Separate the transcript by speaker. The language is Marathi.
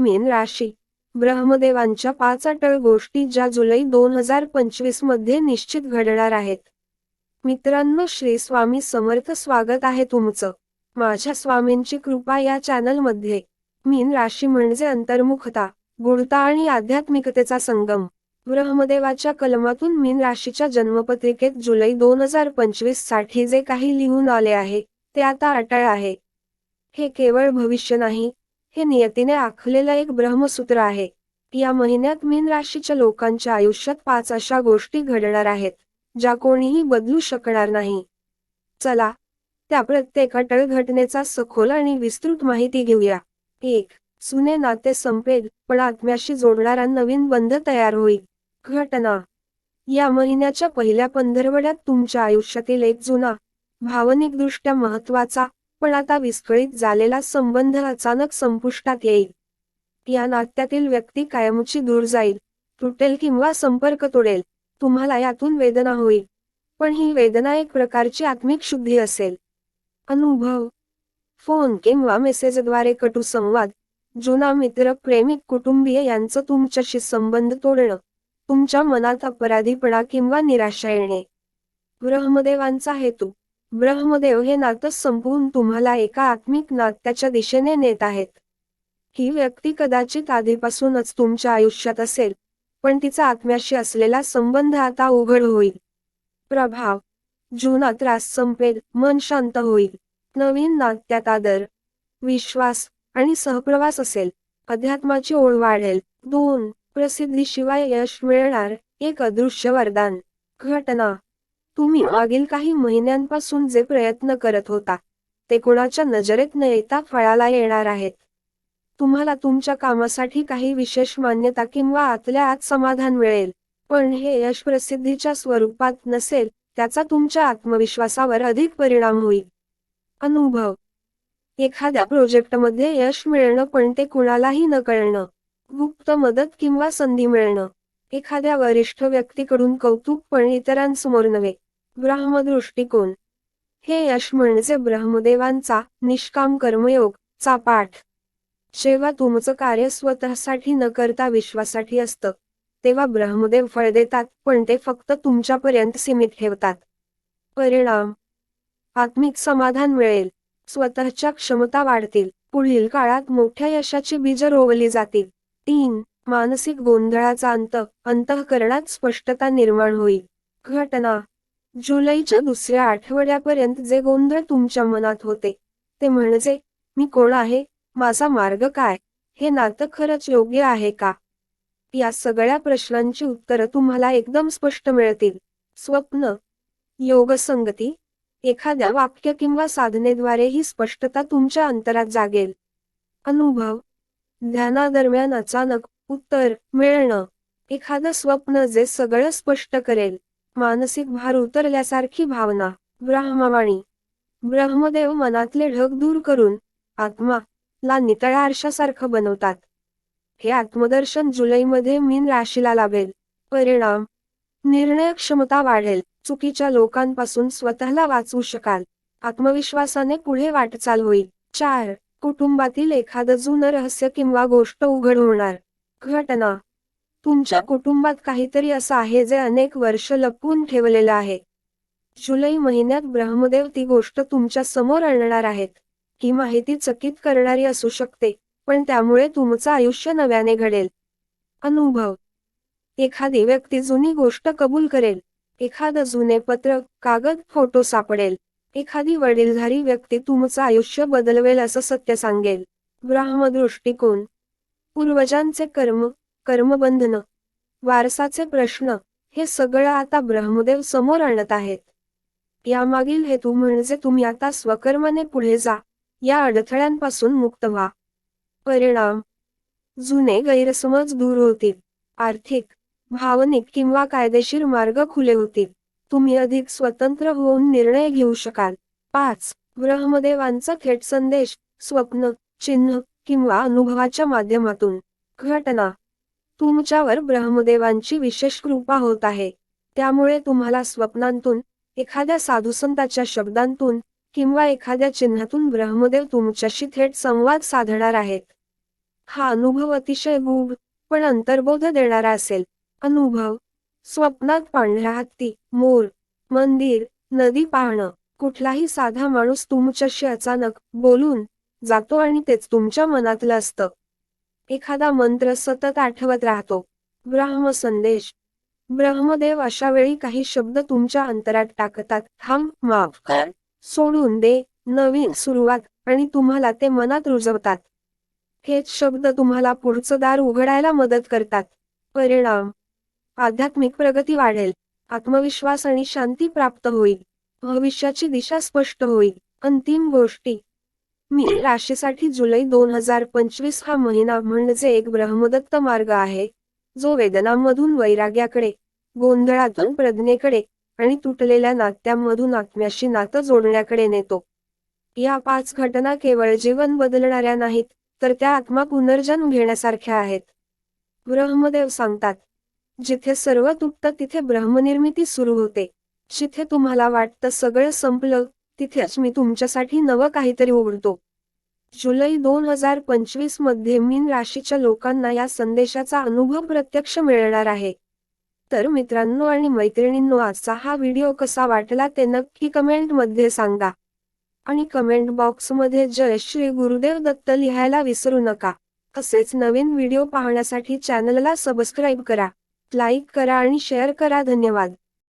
Speaker 1: मीन राशी. ब्रह्मदेवांच्या पाच अटळ गोष्टी ज्या जुलै दोन हजार पंचवीसमध्ये निश्चित घडणार आहेत. मित्रांनो श्री स्वामी समर्थ स्वागत आहे तुमचं. माझ्या स्वामींची कृपा या चॅनलमध्ये मीन राशी म्हणजे अंतर्मुखता गुणता आणि आध्यात्मिकतेचा संगम. ब्रह्मदेवाच्या कलमातून मीन राशीच्या जन्मपत्रिकेत जुलै दोन हजार पंचवीससाठी जे काही लिहून आले आहे ते आता अटळ आहे. हे केवळ भविष्य नाही हे नियतीने आखलेलं एक ब्रह्मसूत्र आहे. या महिन्यात मीन राशीच्या लोकांच्या आयुष्यात पाच अशा गोष्टी घडणार आहेत ज्या कोणीही बदलू शकणार नाही. चला त्या प्रत्येक अटळ घटनेचा सखोल आणि विस्तृत माहिती घेऊया. एक सुने नाते संपेल पण आत्म्याशी जोडणारा नवीन बंध तयार होईल. घटना. या महिन्याच्या पहिल्या पंधरवड्यात तुमच्या आयुष्यातील एक जुना भावनिकदृष्ट्या महत्त्वाचा पण आता विस्कळीत झालेला संबंध अचानक संपुष्टात येईल. या नात्यातील व्यक्ती कायमची दूर जाईल तुटेल किंवा संपर्क तोडेल तुम्हाला यातून वेदना होईल. पण ही वेदना एक प्रकारची आत्मिक शुद्धी असेल. अनुभव फोन किंवा मेसेजद्वारे कटू संवाद जुना मित्र प्रेमिक कुटुंबीय यांचं तुमच्याशी संबंध तोडणं तुमच्या मनात अपराधीपणा किंवा निराशा येणे. ब्रह्मदेवांचा हेतू ब्रह्मदेव हे नातं संपवून तुम्हाला एका आत्मिक नात्याच्या दिशेने नेत आहेत. ही व्यक्ती कदाचित आधीपासूनच तुमच्या आयुष्यात असेल पण तिचा आत्म्याशी असलेला संबंध आता उघड होईल. प्रभाव जुना त्रास संपेल मन शांत होईल. नवीन नात्यात आदर विश्वास आणि सहप्रवास असेल. अध्यात्माची ओढ वाढेल. दोन प्रसिद्धीशिवाय यश मिळणार एक अदृश्य वरदान. घटना तुम्ही मागील काही महिन्यांपासून जे प्रयत्न करत होता ते कुणाच्या नजरेत न येता फळाला येणार आहेत. तुम्हाला तुमच्या कामासाठी काही विशेष मान्यता किंवा आतल्या आत समाधान मिळेल पण हे यश प्रसिद्धीच्या स्वरूपात नसेल त्याचा तुमच्या आत्मविश्वासावर अधिक परिणाम होईल. अनुभव. एखाद्या प्रोजेक्टमध्ये यश मिळणं पण ते कुणालाही न कळणं गुप्त मदत किंवा संधी मिळणं. एखाद्या वरिष्ठ व्यक्तीकडून कौतुक पण इतरांसमोर नव्हे. ब्रह्मदृष्टिकोन. हे यश म्हणजे ब्रह्मदेवांचा निष्काम कर्मयोग चा पाठ. जेव्हा तुमचं कार्य स्वतःसाठी न करता विश्वासाठी असतं तेव्हा ब्रह्मदेव फळ देतात पण ते फक्त तुमच्यापर्यंत सीमित ठेवतात. परिणाम. आत्मिक समाधान मिळेल. स्वतःच्या क्षमता वाढतील. पुढील काळात मोठ्या यशाची बीज रोवली जातील. तीन. मानसिक गोंधळाचा अंत अंतःकरणात स्पष्टता निर्माण होईल. घटना. जुलैच्या दुसऱ्या आठवड्यापर्यंत जे गोंधळ तुमच्या मनात होते ते म्हणजे मी कोण आहे? माझा मार्ग काय? हे नातं खरंच योग्य आहे का? या सगळ्या प्रश्नांची उत्तरं तुम्हाला एकदम स्पष्ट मिळतील. स्वप्न. योगसंगती. एखाद्या वाक्य किंवा साधनेद्वारे ही स्पष्टता तुमच्या अंतरात जागेल. अनुभव. ध्यानादरम्यान अचानक उत्तर मिळणं. एखादं स्वप्न जे सगळं स्पष्ट करेल. मानसिक भार उतरल्यासारखी भावना. ब्रह्मवाणी. ब्रह्मदेव मनातले ढग दूर करून आत्मा ला नितळारशासारखं बनवतात. हे आत्मदर्शन जुलैमध्ये मीन राशीला लाभेल. परिणाम. निर्णय क्षमता वाढेल. चुकीच्या लोकांपासून स्वतःला वाचवू शकाल. आत्मविश्वासाने पुढे वाटचाल होईल. चार. कुटुंबातील एखादं जुनं रहस्य किंवा गोष्ट उघड होणार. घटना. तुमच्या कुटुंबात काहीतरी असं आहे जे अनेक वर्ष लपवून ठेवलेलं आहे. जुलै महिन्यात ब्रह्मदेव ती गोष्ट तुमच्यासमोर आणणार आहेत. ही माहिती चकित करणारी असू शकते पण त्यामुळे तुमचं आयुष्य नव्याने घडेल. अनुभव. एखादी व्यक्ती जुनी गोष्ट कबूल करेल. एखादं जुने पत्र कागद फोटो सापडेल. एखादी वडीलधारी व्यक्ती तुमचं आयुष्य बदलवेल असं सत्य सांगेल. ब्राह्मदृष्टिकोन. पूर्वजांचे कर्म कर्मबंधन वारसाचे प्रश्न हे सगळं आता ब्रह्मदेव समोर आणत आहेत. यामागील हेतू म्हणजे तुम्ही आता स्वकर्माने पुढे जा या अडथळ्यांपासून मुक्त व्हा. परिणाम. जुने गैरसमज दूर होतील. आर्थिक भावनिक किंवा कायदेशीर मार्ग खुले होतील. तुम्ही अधिक स्वतंत्र होऊन निर्णय घेऊ शकाल. पाच. ब्रह्मदेवांचा थेट संदेश स्वप्न चिन्ह किंवा अनुभवाच्या माध्यमातून. घटना. तुमच्यावर ब्रह्मदेवांची विशेष कृपा होत आहे. त्यामुळे तुम्हाला स्वप्नांतून एखाद्या साधुसंताच्या शब्दांतून किंवा एखाद्या चिन्हातून ब्रह्मदेव तुमच्याशी थेट संवाद साधणार आहेत. हा अनुभव अतिशय गूढ पण अंतर्बोध देणारा असेल. अनुभव. स्वप्नात पांढरा हत्ती मोर मंदिर नदी पाहणं. कुठलाही साधा माणूस तुमच्याशी अचानक बोलून जातो आणि तेच तुमच्या मनातलं असतं. एखादा मंत्र सतत आठवत राहतो. ब्रह्म संदेश. ब्रह्मदेव अशा वेळी काही शब्द तुमच्या अंतरात टाकतात. थांब माफ कर. सोडून दे. नवीन सुरुवात. आणि तुम्हाला ते मनात रुजवतात. हेच शब्द तुम्हाला पुढचं दार उघडायला मदत करतात. परिणाम. आध्यात्मिक प्रगती वाढेल. आत्मविश्वास आणि शांती प्राप्त होईल. भविष्याची दिशा स्पष्ट होईल. अंतिम गोष्टी. मी राशीसाठी जुलै दोन हजार पंचवीस हा महिना म्हणजे एक ब्रह्मदत्त मार्ग आहे. जो वेदनांमधून वैराग्याकडे गोंधळातून प्रज्ञेकडे आणि तुटलेल्या नात्यांमधून आत्म्याशी नातं जोडण्याकडे नेतो. या पाच घटना केवळ जीवन बदलणाऱ्या नाहीत तर त्या आत्मा पुनर्जन्म घेण्यासारख्या आहेत. ब्रह्मदेव सांगतात जिथे सर्व तुटतं तिथे ब्रह्मनिर्मिती सुरू होते. जिथे तुम्हाला वाटतं सगळं संपलं तिथेच मी तुमच्यासाठी नवं काहीतरी उघडतो. जुलै दोन हजार पंचवीसमध्ये मीन राशीच्या लोकांना या संदेशाचा अनुभव प्रत्यक्ष मिळणार आहे. तर मित्रांनो आणि मैत्रिणींनो आजचा हा व्हिडिओ कसा वाटला ते नक्की कमेंटमध्ये सांगा. आणि कमेंट बॉक्समध्ये जय श्री गुरुदेव दत्त लिहायला विसरू नका. तसेच नवीन व्हिडिओ पाहण्यासाठी चॅनलला सबस्क्राईब करा लाईक करा आणि शेअर करा. धन्यवाद.